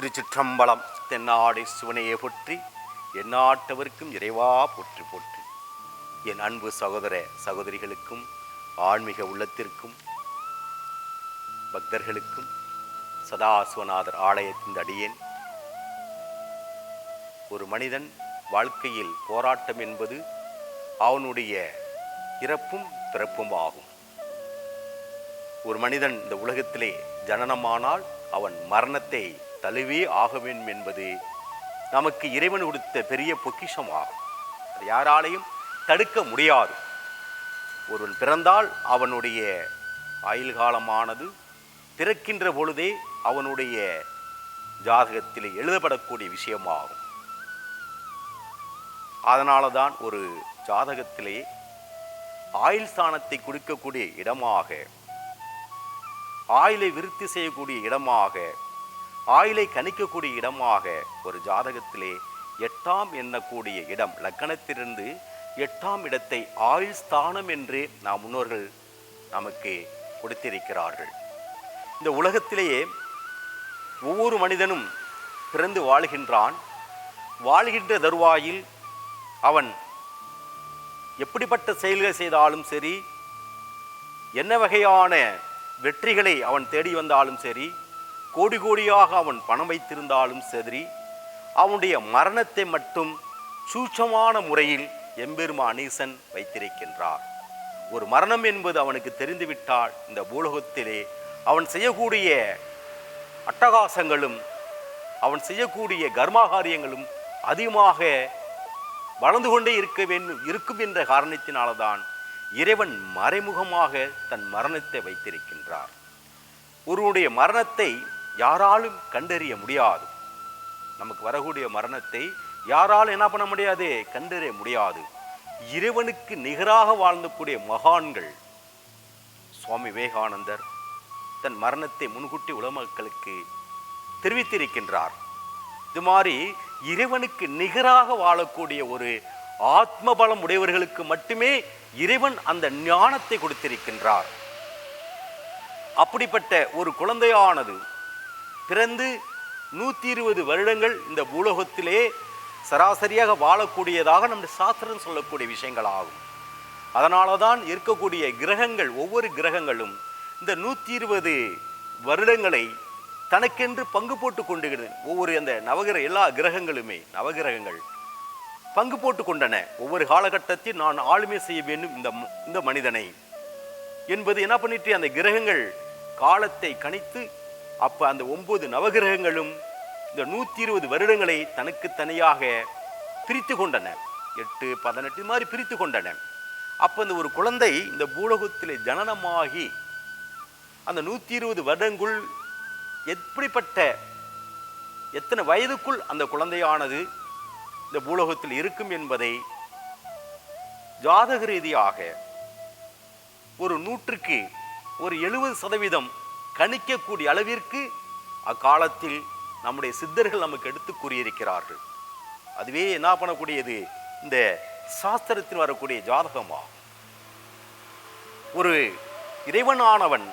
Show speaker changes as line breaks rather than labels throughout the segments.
திருச்சிற்றம்பலம் தென்னாடை சிவனையே போற்றி எந்நாட்டவருக்கும் இறைவா போற்றி போற்றி. என் அன்பு சகோதர சகோதரிகளுக்கும் ஆன்மீக உள்ளத்திற்கும் பக்தர்களுக்கும் சதாசிவநாதர் ஆலயத்தின் அடியேன். ஒரு மனிதன் வாழ்க்கையில் போராட்டம் என்பது அவனுடைய இறப்பும் பிறப்பும் ஆகும். ஒரு மனிதன் இந்த உலகத்திலே ஜனனமானால் அவன் மரணத்தை தழுவே ஆக வேண்டும் என்பது நமக்கு இறைவன் கொடுத்த பெரிய பொக்கிஷம்? ஆகும் அது யாராலையும் தடுக்க முடியாது. ஒருவன் பிறந்தால் அவனுடைய ஆயுள் காலமானது பிறக்கின்ற பொழுதே அவனுடைய ஜாதகத்திலே எழுதப்படக்கூடிய விஷயமாகும். அதனால தான் ஒரு ஜாதகத்திலே ஆயுள் ஸ்தானத்தை கொடுக்கக்கூடிய இடமாக ஆயுளை விருத்தி செய்யக்கூடிய இடமாக ஆயுளை கணிக்கக்கூடிய இடமாக ஒரு ஜாதகத்திலே எட்டாம் எண்ணக்கூடிய இடம் லக்கணத்திலிருந்து எட்டாம் இடத்தை ஆயுள் ஸ்தானம் என்று நாம் முன்னோர்கள் நமக்கு கொடுத்திருக்கிறார்கள். இந்த உலகத்திலேயே ஒவ்வொரு மனிதனும் பிறந்து வாழ்கின்றான். வாழ்கின்ற தருவாயில் அவன் எப்படிப்பட்ட செயல்கள் செய்தாலும் சரி என்ன வகையான வெற்றிகளை அவன் தேடி வந்தாலும் சரி கோடி கோடியாக அவன் பணம் வைத்திருந்தாலும் சரி அவனுடைய மரணத்தை மட்டும் சூட்சமான முறையில் எம்பெருமா அனீசன் வைத்திருக்கின்றார். ஒரு மரணம் என்பது அவனுக்கு தெரிந்துவிட்டால் இந்த பூலோகத்திலே அவன் செய்யக்கூடிய அட்டகாசங்களும் அவன் செய்யக்கூடிய கர்மாகாரியங்களும் அதிகமாக வளர்ந்து கொண்டே இருக்க வேண்டும் இருக்கும் என்ற காரணத்தினால்தான் இறைவன் மறைமுகமாக தன் மரணத்தை வைத்திருக்கின்றார். ஒருவனுடைய மரணத்தை யாராலும் கண்டறிய முடியாது. நமக்கு வரக்கூடிய மரணத்தை யாராலும் என்ன பண்ண முடியாது? கண்டறிய முடியாது. இறைவனுக்கு நிகராக வாழ்ந்தக்கூடிய மகான்கள் சுவாமி விவேகானந்தர் தன் மரணத்தை முன்கூட்டி உலக மக்களுக்கு தெரிவித்திருக்கின்றார். இது மாதிரி இறைவனுக்கு நிகராக வாழக்கூடிய ஒரு ஆத்ம பலம் உடையவர்களுக்கு மட்டுமே இறைவன் அந்த ஞானத்தை கொடுத்திருக்கின்றார். அப்படிப்பட்ட ஒரு குழந்தையானது பிறந்து நூற்றி இருபது வருடங்கள் இந்த பூலோகத்திலே சராசரியாக வாழக்கூடியதாக நம்முடைய சாஸ்திரம் சொல்லக்கூடிய விஷயங்கள் ஆகும் அதனால தான் இருக்கக்கூடிய கிரகங்கள் ஒவ்வொரு கிரகங்களும் இந்த நூற்றி இருபது வருடங்களை தனக்கென்று பங்கு போட்டு கொண்டு ஒவ்வொரு அந்த நவகிர எல்லா கிரகங்களுமே நவகிரகங்கள் பங்கு போட்டு கொண்டன. ஒவ்வொரு காலகட்டத்தில் நான் ஆளுமை செய்ய வேண்டும் இந்த ம- இந்த மனிதனை. என்பது என்ன பண்ணிட்டு அந்த கிரகங்கள் காலத்தை கணித்து அப்போ அந்த ஒம்பது நவகிரகங்களும் இந்த நூற்றி இருபது வருடங்களை தனக்கு தனியாக பிரித்து கொண்டன. எட்டு பதினெட்டு மாதிரி பிரித்து கொண்டன. அப்போ இந்த ஒரு குழந்தை இந்த பூலகத்தில் ஜனனமாகி அந்த நூற்றி இருபது வருடங்குள் எப்படிப்பட்ட எத்தனை வயதுக்குள் அந்த குழந்தையானது இந்த பூலோகத்தில் இருக்கும் என்பதை ஜாதக ரீதியாக ஒரு நூற்றுக்கு ஒரு எழுபது சதவீதம் கணிக்கக்கூடிய அளவிற்கு அக்காலத்தில் நம்முடைய சித்தர்கள் நமக்கு எடுத்து கூறியிருக்கிறார்கள். அதுவே என்ன பண்ணக்கூடியது? இந்த சாஸ்திரத்தில் வரக்கூடிய ஜாதகமாகும் ஒரு இறைவனானவன்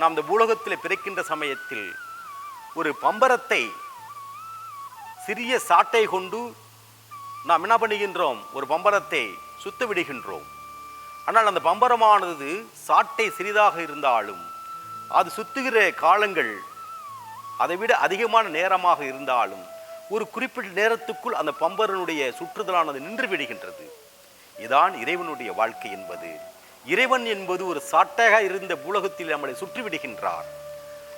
நாம் இந்த பூலோகத்தில் பிறக்கின்ற சமயத்தில் ஒரு பம்பரத்தை சிறிய சாட்டை கொண்டு நாம் என்ன பண்ணுகின்றோம்? ஒரு பம்பரத்தை சுத்த விடுகின்றோம் ஆனால் அந்த பம்பரமானது சாட்டை சிறிதாக இருந்தாலும் அது சுத்துகிற காலங்கள் அதை விட அதிகமான நேரமாக இருந்தாலும் ஒரு குறிப்பிட்ட நேரத்துக்குள் அந்த பம்பரனுடைய சுற்றுதலானது நின்று விடுகின்றது. இதான் இறைவனுடைய வாழ்க்கை என்பது. இறைவன் என்பது ஒரு சாட்டையாக இருந்த பூலகத்தில் நம்மளை சுற்றி விடுகின்றார்.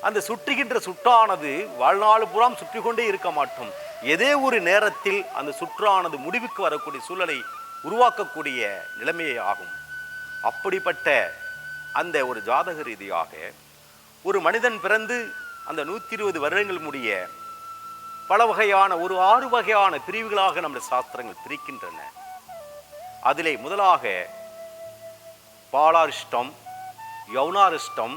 அந்த சுற்றுகின்ற சுற்றானது வாழ்நாள் புறம் சுற்றி கொண்டே இருக்க மாட்டோம். ஏதே ஒரு நேரத்தில் அந்த சுற்றானது முடிவுக்கு வரக்கூடிய சூழலை உருவாக்கக்கூடிய நிலைமையே ஆகும். அப்படிப்பட்ட அந்த ஒரு ஜாதக ரீதியாக ஒரு மனிதன் பிறந்து அந்த நூற்றி இருபது வருடங்கள் முடிய பல வகையான ஒரு ஆறு வகையான பிரிவுகளாக நம்முடைய சாஸ்திரங்கள் பிரிக்கின்றன. அதிலே முதலாக பாலாரிஷ்டம் யௌனாரிஷ்டம்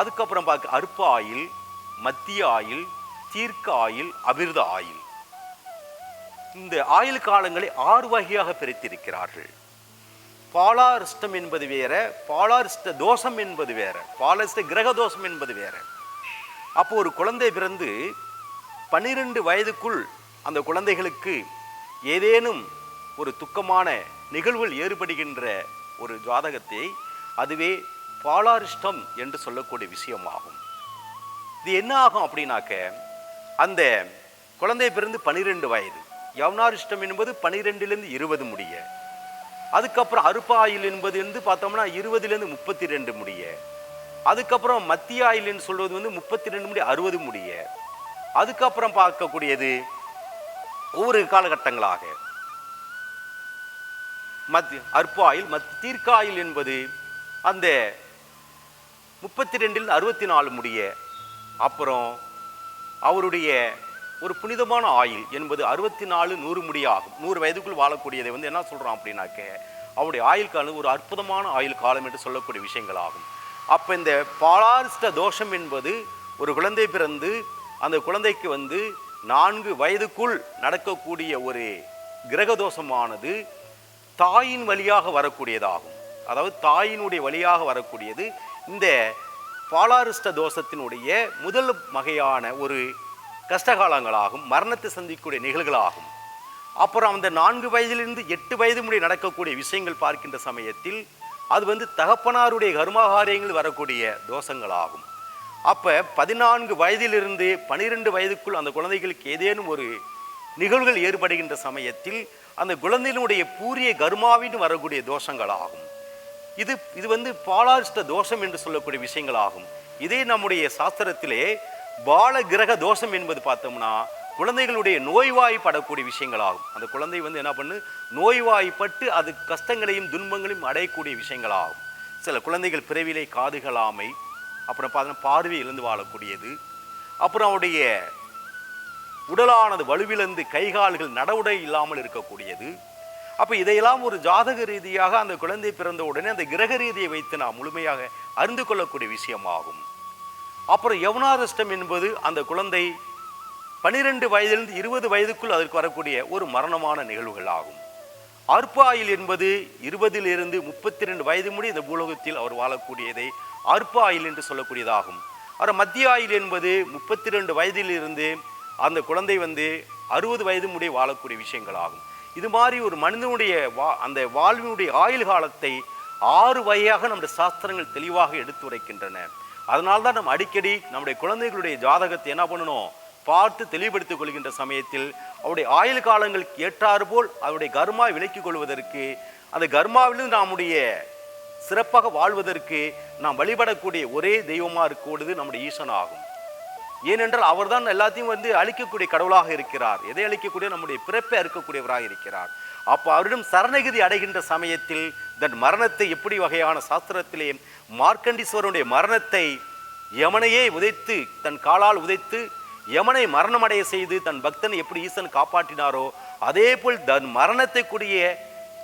அதுக்கப்புறம் பார்க்க அற்ப ஆயில் மத்திய ஆயில் தீர்க்க ஆயில் அபிர்த ஆயில். இந்த ஆயுள் காலங்களை ஆறு வகையாக பிரித்திருக்கிறார்கள். பாலாரிஷ்டம் என்பது வேற பாலாரிஷ்ட தோஷம் என்பது வேற பாலாரிஷ்ட கிரக தோஷம் என்பது வேற. அப்போ ஒரு குழந்தை பிறந்து பன்னிரெண்டு வயதுக்குள் அந்த குழந்தைகளுக்கு ஏதேனும் ஒரு துக்கமான நிகழ்வுகள் ஏற்படுகின்ற ஒரு ஜாதகத்தை அதுவே பாலாரிஷ்டம் என்று சொல்லக்கூடிய விஷயமாகும். இது என்ன ஆகும் அப்படின்னாக்க அந்த குழந்தை பிறந்து பன்னிரெண்டு வயது யவனாரிஷ்டம் என்பது பனிரெண்டுலேருந்து இருபது முடிய. அதுக்கப்புறம் அருப்பாயில் என்பது வந்து பார்த்தோம்னா இருபதுலேருந்து முப்பத்தி ரெண்டு முடிய. அதுக்கப்புறம் மத்திய ஆயுள்னு சொல்வது வந்து முப்பத்தி ரெண்டு முடி அறுபது முடிய. அதுக்கப்புறம் பார்க்கக்கூடியது ஒவ்வொரு காலகட்டங்களாக. மத் அற்பாயில் மத் தீர்க்க என்பது அந்த முப்பத்தி ரெண்டில் அறுபத்தி நாலு முடிய. அப்புறம் அவருடைய ஒரு புனிதமான ஆயுள் என்பது அறுபத்தி நாலு நூறு முடி ஆகும். நூறு வயதுக்குள் வாழக்கூடியதை வந்து என்ன சொல்கிறோம் அப்படின்னாக்க அவருடைய ஆயுள் காலம் ஒரு அற்புதமான ஆயுள் காலம் என்று சொல்லக்கூடிய விஷயங்கள் ஆகும். அப்போ இந்த பாலாரிஷ்ட தோஷம் என்பது ஒரு குழந்தை பிறந்து அந்த குழந்தைக்கு வந்து நான்கு வயதுக்குள் நடக்கக்கூடிய ஒரு கிரக தோஷமானது தாயின் வழியாக வரக்கூடியதாகும். அதாவது தாயினுடைய வழியாக வரக்கூடியது. இந்த பாலாரிஷ்ட தோஷத்தினுடைய முதல் வகையான ஒரு கஷ்டகாலங்களாகும் மரணத்தை சந்திக்கக்கூடிய நிகழ்வுகளாகும். அப்புறம் அந்த நான்கு வயதிலிருந்து எட்டு வயது முடிய நடக்கக்கூடிய விஷயங்கள் பார்க்கின்ற சமயத்தில் அது வந்து தகப்பனாருடைய கர்மாகாரியங்கள் வரக்கூடிய தோஷங்களாகும். அப்போ பதினான்கு வயதிலிருந்து பனிரெண்டு வயதுக்குள் அந்த குழந்தைகளுக்கு ஏதேனும் ஒரு நிகழ்வுகள் ஏற்படுகின்ற சமயத்தில் அந்த குழந்தையினுடைய பூரிய கர்மாவின் வரக்கூடிய தோஷங்களாகும். இது இது வந்து பாலாரிஷ்ட தோஷம் என்று சொல்லக்கூடிய விஷயங்களாகும். இதே நம்முடைய சாஸ்திரத்திலே பால கிரக தோஷம் என்பது பார்த்தோம்னா குழந்தைகளுடைய நோய்வாய்ப்படக்கூடிய விஷயங்களாகும். அந்த குழந்தை வந்து என்ன பண்ணு நோய்வாய்ப்பட்டு அது கஷ்டங்களையும் துன்பங்களையும் அடையக்கூடிய விஷயங்களாகும். சில குழந்தைகள் பிறவிலே காதுகளாமை அப்புறம் பார்த்தோன்னா பார்வை இழந்து வாழக்கூடியது. அப்புறம் அவருடைய உடலானது வலுவிழந்து கைகால்கள் நடவுடை இல்லாமல் இருக்கக்கூடியது. அப்போ இதையெல்லாம் ஒரு ஜாதக ரீதியாக அந்த குழந்தை பிறந்த உடனே அந்த கிரக ரீதியை வைத்து நாம் முழுமையாக அறிந்து கொள்ளக்கூடிய விஷயமாகும். அப்புறம் யவுனாரஷ்டம் என்பது அந்த குழந்தை பனிரெண்டு வயதிலிருந்து இருபது வயதுக்குள் அதற்கு வரக்கூடிய ஒரு மரணமான நிகழ்வுகள் ஆகும். அற்பாயில் என்பது இருபதிலிருந்து முப்பத்தி ரெண்டு வயது முடி இந்த பூலோகத்தில் அவர் வாழக்கூடியதை அற்பாயில் என்று சொல்லக்கூடியதாகும். அப்புறம் மத்திய ஆயுள் என்பது முப்பத்தி ரெண்டு வயதிலிருந்து அந்த குழந்தை வந்து அறுபது வயது முடிய வாழக்கூடிய விஷயங்கள் ஆகும். இது மாதிரி ஒரு மனிதனுடைய வா அந்த வாழ்வினுடைய ஆயுள் காலத்தை ஆறு வகையாக நம்முடைய சாஸ்திரங்கள் தெளிவாக எடுத்துரைக்கின்றன. அதனால தான் நம்ம அடிக்கடி நம்முடைய குழந்தைகளுடைய ஜாதகத்தை என்ன பண்ணணும்? பார்த்து தெளிவுபடுத்திக் கொள்கின்ற சமயத்தில் அவருடைய ஆயுள் காலங்களுக்கு ஏற்றாறு போல் அவருடைய கர்மா விலக்கிக் கொள்வதற்கு அந்த கர்மாவிலிருந்து நம்முடைய சிறப்பாக வாழ்வதற்கு நாம் வழிபடக்கூடிய ஒரே தெய்வமாக இருக்கக்கூடியது நம்முடைய ஈசன் ஆகும் ஏனென்றால் அவர்தான் எல்லாத்தையும் வந்து அழிக்கக்கூடிய கடவுளாக இருக்கிறார். எதை அழிக்கக்கூடிய? நம்முடைய பிறப்பை அறுக்கக்கூடியவராக இருக்கிறார். அப்போ அவரிடம் சரணகிதி அடைகின்ற சமயத்தில் தன் மரணத்தை எப்படி வகையான சாஸ்திரத்திலே மார்க்கண்டீஸ்வரனுடைய மரணத்தை யமனையே உதைத்து தன் காலால் உதைத்து யமனை மரணமடைய செய்து தன் பக்தனை எப்படி ஈசன் காப்பாற்றினாரோ அதே போல் தன் மரணத்தை கூடிய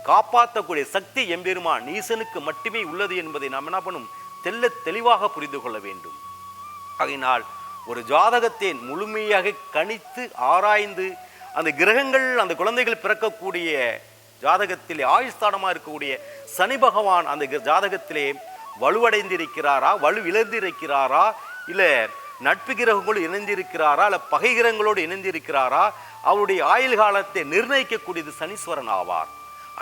காப்பாற்றக்கூடிய சக்தி எம்பெருமான் ஈசனுக்கு மட்டுமே உள்ளது என்பதை நாம் என்ன பண்ணும்? தெல்ல தெளிவாக புரிந்து கொள்ள வேண்டும். ஆகையினால் ஒரு ஜாதகத்தை முழுமையாக கணித்து ஆராய்ந்து அந்த கிரகங்கள் அந்த குழந்தைகள் பிறக்கக்கூடிய ஜாதகத்திலே ஆயுஸ்தானமாக இருக்கக்கூடிய சனி பகவான் அந்த ஜாதகத்திலே வலுவடைந்திருக்கிறாரா வலு இழந்திருக்கிறாரா இல்லை நட்பு கிரகங்களோடு இணைந்திருக்கிறாரா இல்லை பகை கிரகங்களோடு இணைந்திருக்கிறாரா அவருடைய ஆயுள் காலத்தை நிர்ணயிக்கக்கூடியது சனீஸ்வரன் ஆவார்.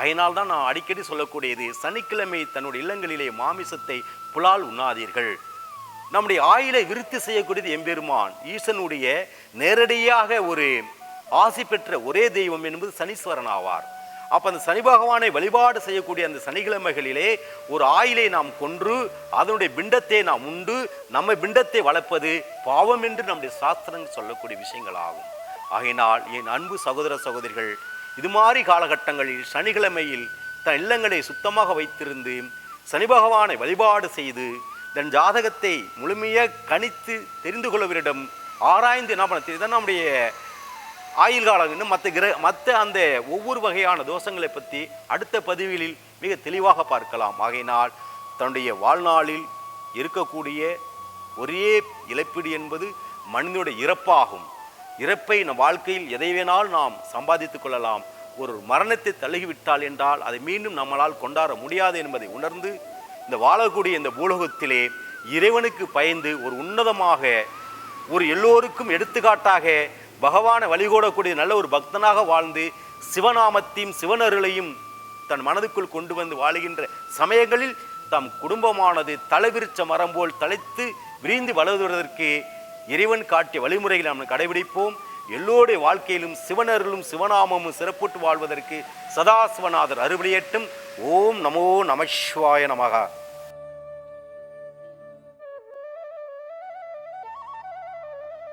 அதனால் தான் நான் அடிக்கடி சொல்லக்கூடியது சனிக்கிழமை தன்னுடைய இல்லங்களிலே மாமிசத்தை புலால் உண்ணாதீர்கள். நம்முடைய ஆயிலை விருத்தி செய்யக்கூடியது எம்பெருமான். ஈசனுடைய நேரடியாக ஒரு ஆசி பெற்ற ஒரே தெய்வம் என்பது சனீஸ்வரன் ஆவார். அப்போ அந்த சனி பகவானை வழிபாடு செய்யக்கூடிய அந்த சனிக்கிழமைகளிலே ஒரு ஆயிலை நாம் கொன்று அதனுடைய பிண்டத்தை நாம் உண்டு நம்ம பிண்டத்தை வளர்ப்பது பாவம் என்று நம்முடைய சாஸ்திரங்கள் சொல்லக்கூடிய விஷயங்கள் ஆகும் ஆகையினால் என் அன்பு சகோதர சகோதரிகள் இது மாதிரி காலகட்டங்களில் சனிக்கிழமையில் தன் இல்லங்களை சுத்தமாக வைத்திருந்து சனி பகவானை வழிபாடு செய்து தன் ஜாதகத்தை முழுமையாக கணித்து தெரிந்து கொள்ளவரிடம் ஆராய்ந்து என்ன பண்ண தெரியுது நம்முடைய ஆயுள் காலம் இன்னும் மற்ற கிர மற்ற அந்த ஒவ்வொரு வகையான தோஷங்களை பற்றி அடுத்த பதிவுகளில் மிக தெளிவாக பார்க்கலாம். ஆகையினால் தன்னுடைய வாழ்நாளில் இருக்கக்கூடிய ஒரே இழப்பீடு என்பது மனிதனுடைய இறப்பாகும். இறப்பை நம் வாழ்க்கையில் எதை வேணாலும் நாம் சம்பாதித்துக் கொள்ளலாம். ஒரு மரணத்தை தழுகிவிட்டால் என்றால் அதை மீண்டும் நம்மளால் கொண்டாட முடியாது என்பதை உணர்ந்து இந்த வாழக்கூடிய இந்த பூலோகத்திலே இறைவனுக்கு பயந்து ஒரு உன்னதமாக ஒரு எல்லோருக்கும் எடுத்துக்காட்டாக பகவானை வழிகோடக்கூடிய நல்ல ஒரு பக்தனாக வாழ்ந்து சிவநாமத்தையும் சிவனருளையும் தன் மனதுக்குள் கொண்டு வந்து வாழுகின்ற சமயங்களில் தம் குடும்பமானது தலைவிரிச்ச மரம் போல் தலைத்து விரிந்து வளர்வதற்கு இறைவன் காட்டிய வழிமுறைகளை நாம் கடைபிடிப்போம். எல்லோருடைய வாழ்க்கையிலும் சிவனருளும் சிவநாமமும் சிறப்புட்டு வாழ்வதற்கு சதாசிவநாதர் அருளியட்டும் ஓம் நமோ நமசிவாய நமகா.